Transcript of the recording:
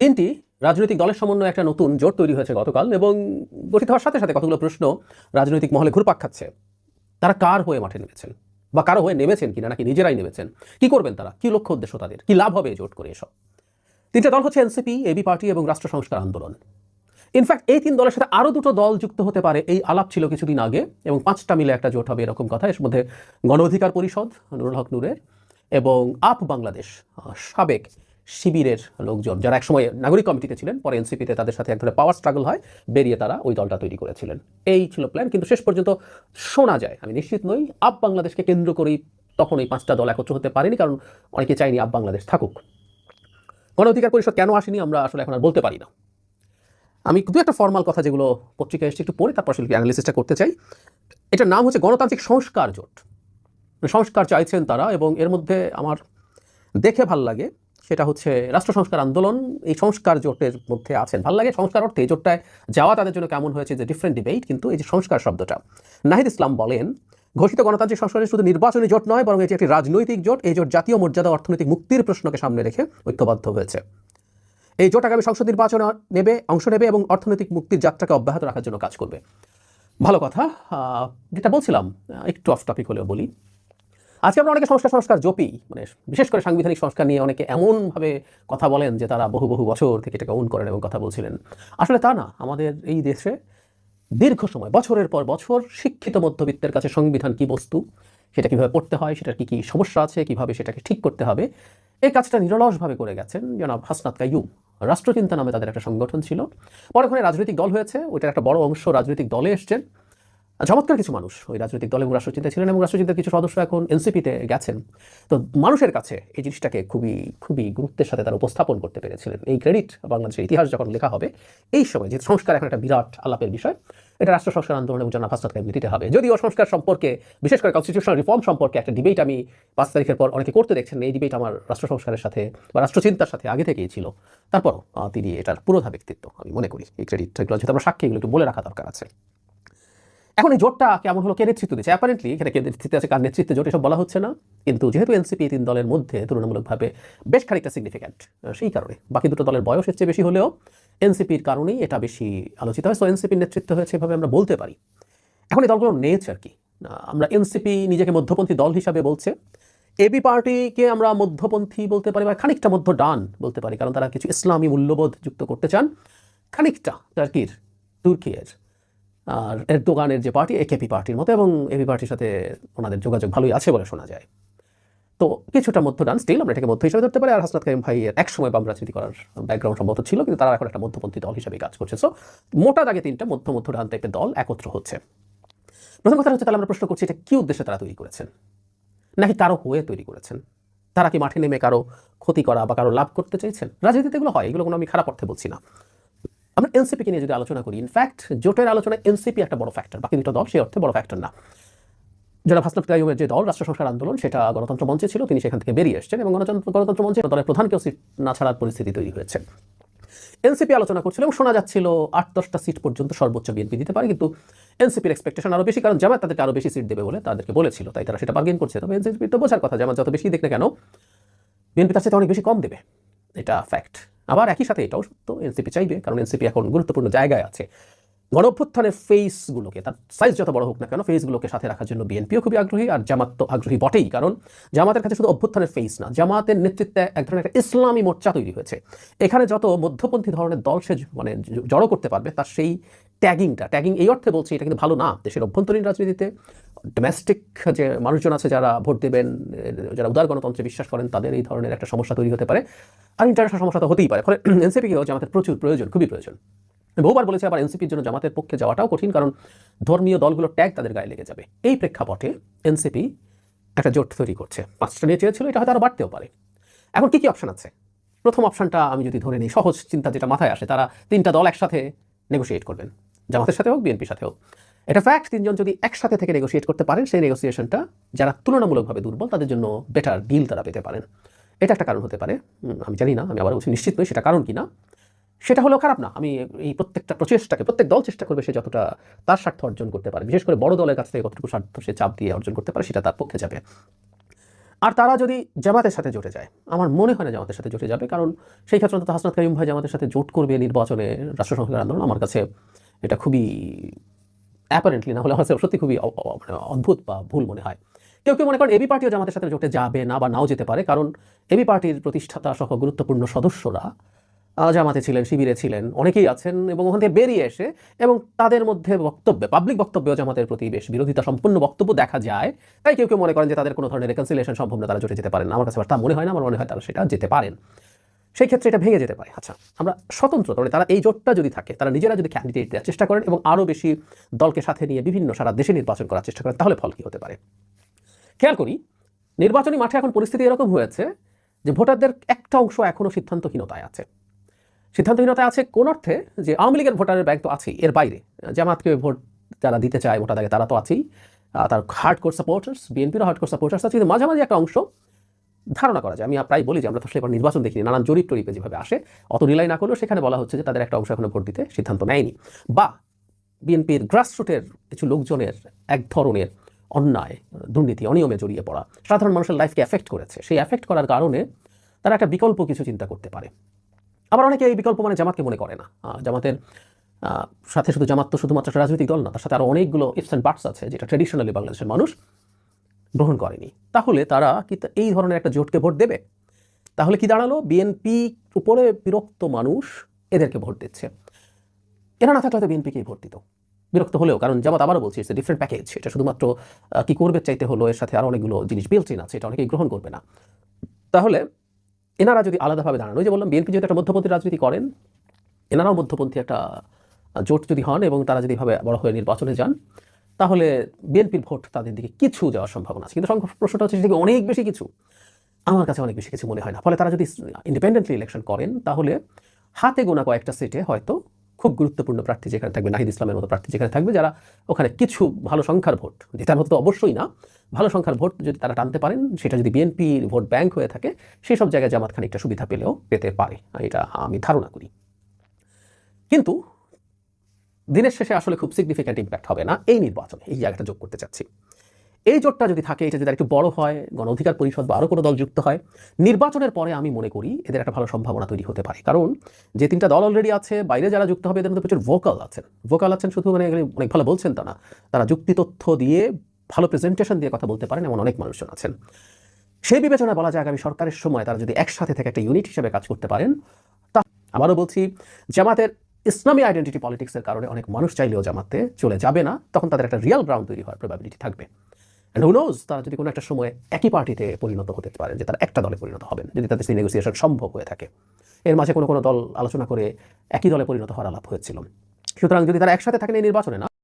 তিনটি রাজনৈতিক দলের সমন্বয়ে একটা নতুন জোট তৈরি হয়েছে গতকাল এবং গঠিত হওয়ার সাথে সাথে কতগুলো প্রশ্ন রাজনৈতিক মহলে ঘুরপাক খাচ্ছে। তারা কার হয়ে মাঠে নেমেছেন? বা কারও হয়ে নেমেছেন কিনা নাকি নিজেরাই নেমেছেন? কি করবেন তারা? কি লক্ষ্য উদ্দেশ্য তাদের? কি লাভ হবে জোট করে এসব? তিনটা দল হচ্ছে এনসিপি, এবি পার্টি এবং রাষ্ট্র সংস্কার আন্দোলন। ইনফ্যাক্ট এই তিন দলের সাথে আরও দুটো দল যুক্ত হতে পারে, এই আলাপ ছিল কিছুদিন আগে এবং পাঁচটা মিলে একটা জোট হবে এরকম কথা। এর মধ্যে গণ অধিকার পরিষদ, নুরুল হক নূরের এবং আপ বাংলাদেশ সাবেক শিবিরের লোকজন, যারা একসময় নাগরিক কমিটিতে ছিলেন, পরে এনসিপিতে তাদের সাথে এক ধরনের পাওয়ার স্ট্রাগল হয়, বেরিয়ে তারা ওই দলটা তৈরি করেছিলেন। এই ছিল প্ল্যান কিন্তু শেষ পর্যন্ত শোনা যায়। আমি নিশ্চিত নই, আপ বাংলাদেশকে কেন্দ্র করেই তখন এই পাঁচটা দল একত্র হতে পারেনি, কারণ অনেকে চাইনি আপ বাংলাদেশ থাকুক। গণ অধিকার পরিষদ কেন আসেনি, আমরা আসলে এখন আর বলতে পারি না। আমি দু একটা ফর্মাল কথা যেগুলো পত্রিকায় এসে একটু পড়ে, তারপর আসলে অ্যানালিসিসটা করতে চাই। এটার নাম হচ্ছে গণতান্ত্রিক সংস্কার জোট। সংস্কার চাইছেন তারা, এবং এর মধ্যে আমার দেখে ভালো লাগে সেটা হচ্ছে রাষ্ট্র সংস্কার আন্দোলন। এই সংস্কার জোটের মধ্যে আছেন। ভালো লাগে সংস্কার অর্থে এই জোটটায় যাওয়া তাদের জন্য কেমন হয়েছে যে ডিফারেন্ট ডিবেট কিন্তু এই যে সংস্কার শব্দটা। নাহিদ ইসলাম বলেন, ঘোষিত গণতান্ত্রিক সংস্কারে শুধু নির্বাচনী জোট নয়, বরং এটি একটি রাজনৈতিক জোট। এই জোট জাতীয় মর্যাদা অর্থনৈতিক মুক্তির প্রশ্নকে সামনে রেখে ঐক্যবদ্ধ হয়েছে। এই জোট আগামী সংসদ নির্বাচনে নেবে, অংশ নেবে এবং অর্থনৈতিক মুক্তির যাত্রাকে অব্যাহত রাখার জন্য কাজ করবে। ভালো কথা। যেটা বলছিলাম একটু অফ টপিক হলেও বলি। আজকে আমরা অনেকে সংস্কার সংস্কার জপি মানে বিশেষ করে সাংবিধানিক সংস্কার নিয়ে অনেকে এমনভাবে কথা বলেন যে তারা বহু বহু বছর থেকে এটাকে অন করেন এবং কথা বলছিলেন। আসলে তা না, আমাদের এই দেশে দীর্ঘ সময়, বছরের পর বছর শিক্ষিত মধ্যবিত্তের কাছে সংবিধান কি বস্তু, সেটা কীভাবে পড়তে হয়, সেটার কি, কী সমস্যা আছে, কীভাবে সেটাকে ঠিক করতে হবে, এই কাজটা নিরলসভাবে করে গেছেন জনাব হাসনাত কাইয়ুম। রাষ্ট্রচিন্তা নামে তাদের একটা সংগঠন ছিল। পরে ওখানে রাজনৈতিক দল হয়েছে, ওইটার একটা বড় অংশ রাজনৈতিক দলে এসছেন। চমৎকার কিছু মানুষ ওই রাজনৈতিক দল এবং রাষ্ট্রচিন্তা ছিলেন এবং রাষ্ট্রচিন্তার কিছু সদস্য এখন এনসিপিতে গেছেন। তো মানুষের কাছে এই জিনিসটাকে খুবই খুবই গুরুত্বের সাথে তারা উপস্থাপন করতে পেরেছিলেন। এই ক্রেডিট বাংলাদেশের ইতিহাস যখন লেখা হবে, এই সময় যে সংস্কার এখন একটা বিরাট আলাপের বিষয়, এটা রাষ্ট্র সংস্কার আন্দোলন এবং জানা ফাস্টাত দিতে হবে। যদিও সংস্কার সম্পর্কে, বিশেষ করে কনস্টিটিউশনাল রিফর্ম সম্পর্কে একটা ডিবেট আমি পাঁচ তারিখের পর অনেকে করতে দেখছেন, এই ডিবেট আমার রাষ্ট্র সংস্কারের সাথে বা রাষ্ট্রচিন্তার সাথে আগে থেকেই ছিল। তারপরও তিনি এটার পুরোধা ব্যক্তিত্ব আমি মনে করি, এই ক্রেডিটগুলো যেহেতু আমরা সাক্ষী এগুলো একটু বলে রাখা দরকার আছে। এখন এই জোটটা কেমন হলো কে নেতৃত্ব দিচ্ছে অ্যাপারেন্টলি এখানে কে নেতৃত্বে আছে কার নেতৃত্বে জোট এসব বলা হচ্ছে না। কিন্তু যেহেতু এনসিপি তিন দলের মধ্যে তুলনামূলকভাবে বেশ খানিকটা সিগনিফিক্যান্ট সেই কারণে। বাকি দুটো দলের বয়স এর চেয়ে বেশি হলেও এনসিপির কারণেই এটা বেশি আলোচিত হয়। সো এনসিপির নেতৃত্ব হয়েছে এভাবে আমরা বলতে পারি। এখন এই দলগুলোর নেচার কি? আহ, আমরা এনসিপি নিজেকে মধ্যপন্থী দল হিসাবে বলছে। এবি পার্টিকে আমরা মধ্যপন্থী বলতে পারি বা খানিকটা মধ্য ডান বলতে পারি কারণ তারা কিছু ইসলামী মূল্যবোধ যুক্ত করতে চান। খানিকটা টার্কির তুর্কিয়ের আর এরদোগানের যে পার্টি একেপি পার্টির মতো, এবং এবি পার্টির সাথে ওনাদের যোগাযোগ ভালোই আছে বলে শোনা যায়। তো কিছুটা মধ্য ডান স্টিল আমরা এটাকে মধ্য হিসাবে ধরতে পারি, আর হাসনাত কারিম ভাইয়ের এক সময় বাম রাজনীতি করার ব্যাকগ্রাউন্ড সম্ভবত ছিল, কিন্তু তারা এখন একটা মধ্যপন্থী দল হিসেবে কাজ করছে। সো মোটা দাগে তিনটা মধ্য মধ্য ডান টাইপের দল একত্র হচ্ছে। প্রথম কথা হচ্ছে, তাহলে আমরা প্রশ্ন করছি, এটা কী উদ্দেশ্যে তারা তৈরি করেছেন? নাকি কারও হয়ে তৈরি করেছেন? তারা কি মাঠে নেমে কারও ক্ষতি করা বা কারও লাভ করতে চাইছেন রাজনীতিতে এগুলো হয়, এগুলো কোনো আমি খারাপ অর্থে বলছি না। আমরা এনসিপিকে নিয়ে যদি আলোচনা করি ইনফ্যাক্ট জোটের আলোচনায় এনসিপি একটা বড় ফ্যাক্টর বাকি দুটো দল সেই অর্থে বড় ফ্যাক্টর না। যারা হাসনাত কাইয়ুমের যে দল রাষ্ট্র সংস্কার আন্দোলন, সেটা গণতন্ত্র মঞ্চে ছিল, তিনি সেখান থেকে বেরিয়ে এসেছেন এবং গণতন্ত্র গণতন্ত্র মঞ্চে দলের প্রধানকেও সিট না ছাড়ার পরিস্থিতি তৈরি হয়েছে। এনসিপি আলোচনা করছিল এবং শোনা যাচ্ছিল আট দশটা সিট পর্যন্ত সর্বোচ্চ বিএনপি দিতে পারে, কিন্তু এনসিপির এক্সপেকটেশন আরও বেশি, কারণ জামাত তাদেরকে আরও বেশি সিট দেবে বলে তাদেরকে বলেছিল, তাই তারা সেটা বার্গেন করছে। তবে এনসিপি তো বোঝার কথা জামাত যত বেশি দেখ না কেন, বিএনপি তার সাথে অনেক বেশি কম দেবে। এটা ফ্যাক্ট আবার একই সাথে এটাও সত্য, এনসিপি চাইবে, কারণ এনসিপি এখন গুরুত্বপূর্ণ জায়গায় আছে। গণঅভ্যুত্থানের ফেসগুলোকে, তার সাইজ যত বড় হোক না কেন, ফেসগুলোকে সাথে রাখার জন্য বিএনপিও খুবই আগ্রহী, আর জামাত তো আগ্রহী বটেই, কারণ জামাতের কাছে শুধু অভ্যুত্থানের ফেস না, জামাতের নেতৃত্বে এক ধরনের একটা ইসলামী মোর্চা তৈরি হয়েছে। এখানে যত মধ্যপন্থী ধরনের দল সে মানে জড়ো করতে পারবে, তার সেই ট্যাগিংটা, ট্যাগিং এই অর্থে বলছি, এটা কিন্তু ভালো না। দেশের অভ্যন্তরীণ রাজনীতিতে ডোমেস্টিক যে মানুষজন আছে, যারা ভোট দেবেন, যারা উদার গণতন্ত্রে বিশ্বাস করেন, তাদের এই ধরনের একটা সমস্যা তৈরি হতে পারে। আর ইন্টারন্যাশনাল সমস্যা তো হতেই পারে, ফলে এনসিপি এনসিপিকেও জামাতের প্রচুর প্রয়োজন, খুবই প্রয়োজন। বহুবার বলেছে আবার এনসিপির জন্য জামাতের পক্ষে যাওয়াটাও কঠিন, কারণ ধর্মীয় দলগুলোর ট্যাগ তাদের গায়ে লেগে যাবে। এই প্রেক্ষাপটে এনসিপি একটা জোট তৈরি করছে। পাঁচটা নিয়ে চেয়েছিল, এটা হয়তো আরও বাড়তেও পারে। এখন কী কী অপশন আছে? প্রথম অপশনটা আমি যদি ধরে নিই, সহজ চিন্তা যেটা মাথায় আসে, তারা তিনটা দল একসাথে নেগোশিয়েট করবেন। জামাতের সাথে হোক, বিএনপির সাথে হোক। এটা ফ্যাক্ট তিনজন যদি একসাথে থেকে নেগোশিয়েট করতে পারেন, সেই নেগোসিয়েশনটা যারা তুলনামূলকভাবে দুর্বল, তাদের জন্য বেটার ডিল তারা পেতে পারেন। এটা একটা কারণ হতে পারে। আমি জানি না, আমি আবার বলছি, নিশ্চিত নই সেটা কারণ কি না। সেটা হলো খারাপ না। আমি এই প্রত্যেকটা প্রচেষ্টাকে, প্রত্যেক দল চেষ্টা করবে সে যতটা তার স্বার্থ অর্জন করতে পারে। বিশেষ করে বড় দলের কাছ থেকে কতটুকু স্বার্থ সে চাপ দিয়ে অর্জন করতে পারে, সেটা তার পক্ষে যাবে। আর তারা যদি জামাতের সাথে জোটে যায়, আমার মনে হয় না জামাতের সাথে জোটে যাবে, কারণ সেই ক্ষেত্রে অন্তত হাসনাত করিম ভাই জামাতের সাথে জোট করবে নির্বাচনে রাষ্ট্র আন্দোলন, আমার কাছে এটা খুবই অ্যাপারেন্টলি না হলে আমার সত্যি খুবই মানে অদ্ভুত বা ভুল মনে হয়। কেউ কেউ মনে করেন এবি পার্টিও জামাতের সাথে জোটে যাবে না বা নাও যেতে পারে, কারণ এবি পার্টির প্রতিষ্ঠাতা সহ গুরুত্বপূর্ণ সদস্যরা জামাতে ছিলেন, শিবিরে ছিলেন, অনেকেই আছেন এবং ওখান থেকে বেরিয়ে এসে এবং তাদের মধ্যে বক্তব্যে পাবলিক বক্তব্যেও জামাতের প্রতি বেশ বিরোধিতা সম্পূর্ণ বক্তব্য দেখা যায়, তাই কেউ কেউ মনে করেন যে তাদের কোনো ধরনের রেকনসিলিয়েশন সম্ভব না, তারা জোটে যেতে পারেন আমার কাছে তা মনে হয় না, আমার মনে হয় তারা সেটা যেতে পারেন। সেই ক্ষেত্রে এটা ভেঙে যেতে পারে। আচ্ছা আমরা স্বতন্ত্র মানে তারা এই জোটটা যদি থাকে, তারা নিজেরা যদি ক্যান্ডিডেট দেওয়ার চেষ্টা করেন এবং আরও বেশি দলকে সাথে নিয়ে বিভিন্ন সারা দেশে নির্বাচন করার চেষ্টা করেন, তাহলে ফল কী হতে পারে? খেয়াল করি, নির্বাচনী মাঠে এখন পরিস্থিতি এরকম হয়েছে যে ভোটারদের একটা অংশ এখনও সিদ্ধান্তহীনতায় আছে। সিদ্ধান্তহীনতায় আছে কোন অর্থে? যে আওয়ামী লীগের ভোটারের ব্যাংক তো আছেই, এর বাইরে। জামাতকে ভোট যারা দিতে চায়, ভোটারদের তারা তো আছেই। তার হার্ড কোর সাপোর্টার্স বিএনপির হার্ড কোর সাপোর্টার্স আছে, কিন্তু মাঝামাঝি একটা অংশ ধারণা করা যায়। আমি প্রায় বলি যে আমরা তো আসলে এবার নির্বাচন দেখিনি, নানান জরিপ টরিপে যেভাবে আসে, অত রিলাই না করলেও সেখানে বলা হচ্ছে যে তাদের একটা অংশ এখনও ভোট দিতে সিদ্ধান্ত নেয়নি। বা বিএনপির গ্রাসরুটের কিছু লোকজনের এক ধরনের অন্যায়, দুর্নীতি, অনিয়মে জড়িয়ে পড়া, সাধারণ মানুষের লাইফকে এফেক্ট করেছে। সেই এফেক্ট করার কারণে তারা একটা বিকল্প কিছু চিন্তা করতে পারে। আবার অনেকে এই বিকল্প মানে জামাতকে মনে করে না। জামাতের সাথে শুধু জামাত তো শুধুমাত্র রাজনৈতিক দল না, তার সাথে আরও অনেকগুলো ইফস অ্যান্ড বার্টস আছে, যেটা ট্রেডিশনালি বাংলাদেশের মানুষ গ্রহণ করেনি। তাহলে তারা কি এই ধরনের একটা জোটকে ভোট দেবে? তাহলে কি দাঁড়াল? বিএনপি উপরে বিরক্ত মানুষ এদেরকে ভোট দিচ্ছে। এরা না থাকলে তো বিএনপিকেই ভোট দিত। বিরক্ত হলেও, কারণ জামাত আবারও বলছি ইটস ডিফারেন্ট প্যাকেজ এটা শুধুমাত্র কি করবে চাইতে হলো? এর সাথে আরও অনেকগুলো জিনিস ইন আছে, এটা অনেকেই গ্রহণ করবে না। তাহলে এনারা যদি আলাদাভাবে দাঁড়ান, ওই যে বললাম, বিএনপি যদি একটা মধ্যপন্থী রাজনীতি করেন, এনারাও মধ্যপন্থী একটা জোট যদি হন এবং তারা যদি এভাবে বড় হয়ে নির্বাচনে যান তাহলে বিএনপির ভোট তাদের দিকে কিছু যাওয়ার সম্ভাবনা আছে। কিন্তু প্রশ্নটা হচ্ছে সেদিকে অনেক বেশি কিছু। আমার কাছে অনেক বেশি কিছু মনে হয় না। ফলে তারা যদি ইন্ডিপেন্ডেন্টলি ইলেকশন করেন, তাহলে হাতে গোনা কয়েকটা সিটে হয়তো খুব গুরুত্বপূর্ণ প্রার্থী যেখানে থাকবে, নাহিদ ইসলামের মতো প্রার্থী যেখানে থাকবে, যারা ওখানে কিছু ভালো সংখ্যার ভোট জেতার মতো তো অবশ্যই না, ভালো সংখ্যার ভোট যদি তারা টানতে পারেন, সেটা যদি বিএনপির ভোট ব্যাংক হয়ে থাকে সেই সব জায়গায় জামাত খানিকটা সুবিধা পেলেও পেতে পারে। এটা আমি ধারণা করি। কিন্তু দিনের শেষে আসলে খুব সিগনিফিক্যান্ট ইম্প্যাক্ট হবে না এই নির্বাচনে, এই জায়গাটা যোগ করতে চাচ্ছি। এই জোটটা যদি থাকে এটা যদি একটু বড় হয়, গণ অধিকার পরিষদ বা আরও কোনো দল যুক্ত হয়, নির্বাচনের পরে আমি মনে করি এদের একটা ভালো সম্ভাবনা তৈরি হতে পারে। কারণ যে তিনটা দল অলরেডি আছে, বাইরে যারা যুক্ত হবে, এদের মধ্যে প্রচুর ভোকাল আছেন। ভোকাল আছেন শুধু মানে অনেক ভালো বলছেন তা না, তারা যুক্তি তথ্য দিয়ে ভালো প্রেজেন্টেশন দিয়ে কথা বলতে পারেন এমন অনেক মানুষজন আছেন। সেই বিবেচনায় বলা যায় আগামী সরকারের সময় তারা যদি একসাথে থেকে একটা ইউনিট হিসেবে কাজ করতে পারেন, তা আবারও বলছি, জামাতের ইসলামী আইডেন্টিটি পলিটিক্সের কারণে অনেক মানুষ চাইলেও জামাতে চলে যাবে না, তখন তাদের একটা রিয়াল গ্রাউন্ড তৈরি হওয়ার প্রবাবিলিটি থাকবে। অ্যান্ড তারা যদি কোনো একটা সময় একই পার্টিতে পরিণত হতে পারে, যে তারা একটা দলে পরিণত হবেন, যদি তাদের সেই নেগোসিয়েশন সম্ভব হয়ে থাকে। এর মাঝে কোনো কোনো দল আলোচনা করে একই দলে পরিণত হওয়ার আলাপ হয়েছিল। সুতরাং যদি তারা একসাথে থাকেন এই নির্বাচনে না